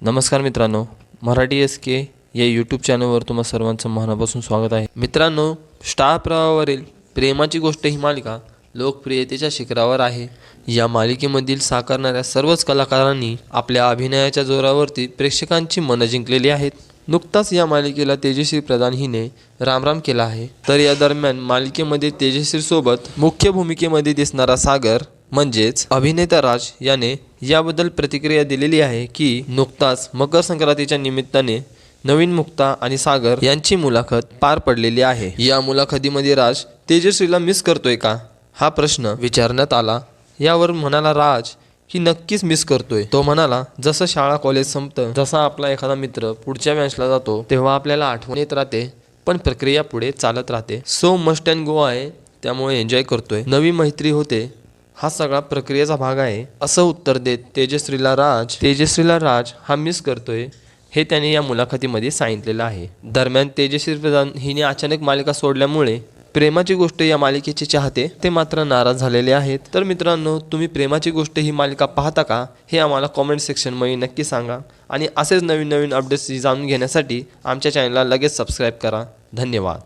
नमस्कार मित्रांनो मराठी एस के या यूट्यूब चॅनलवर तुम्हा सर्वांचं मनापासून स्वागत आहे. मित्रांनो स्टार प्रवाहावरील प्रेमाची गोष्ट ही मालिका लोकप्रियतेच्या शिखरावर आहे. या मालिकेमधील साकारणाऱ्या सर्वच कलाकारांनी आपल्या अभिनयाच्या जोरावरती प्रेक्षकांची मनं जिंकलेली आहेत. नुकताच या मालिकेला तेजश्री प्रधान हिने रामराम केला आहे. तर या दरम्यान मालिकेमध्ये तेजश्रीसोबत मुख्य भूमिकेमध्ये दिसणारा सागर म्हणजेच अभिनेता राज याने याबद्दल प्रतिक्रिया दिलेली आहे की नुकताच मकर संक्रांतीच्या निमित्ताने नवीन मुक्ता आणि सागर यांची मुलाखत पार पडलेली आहे. या मुलाखतीमध्ये राज तेजश्रीला मिस करतोय का? हा प्रश्न विचारण्यात आला. यावर म्हणाला राज की नक्कीच मिस करतोय. तो म्हणाला जसं शाळा कॉलेज संपतं जसा आपला एखादा मित्र पुढच्या बँचला जातो तेव्हा आपल्याला आठवण येत राहते पण प्रक्रिया पुढे चालत राहते. सो मस्ट अँड गो आहे त्यामुळे एन्जॉय करतोय. नवी मैत्री होते हा सगळा प्रक्रियेचा भाग आहे. असं उत्तर देत तेजश्रीला राज तेजश्रीला राज हा मिस करतोय हे त्याने या मुलाखतीमध्ये सांगितलेलं आहे. दरम्यान तेजश्री प्रधान हिने अचानक मालिका सोडल्यामुळे प्रेमाची गोष्ट या मालिकेचे चाहते ते मात्र नाराज झालेले आहेत. तर मित्रांनो तुम्ही प्रेमाची गोष्ट ही मालिका पाहता का? हे आम्हाला कॉमेंट सेक्शनमध्ये नक्की सांगा. आणि असेच नवीन नवीन अपडेट्स जाणून घेण्यासाठी आमच्या चॅनलला लगेच सबस्क्राईब करा. धन्यवाद.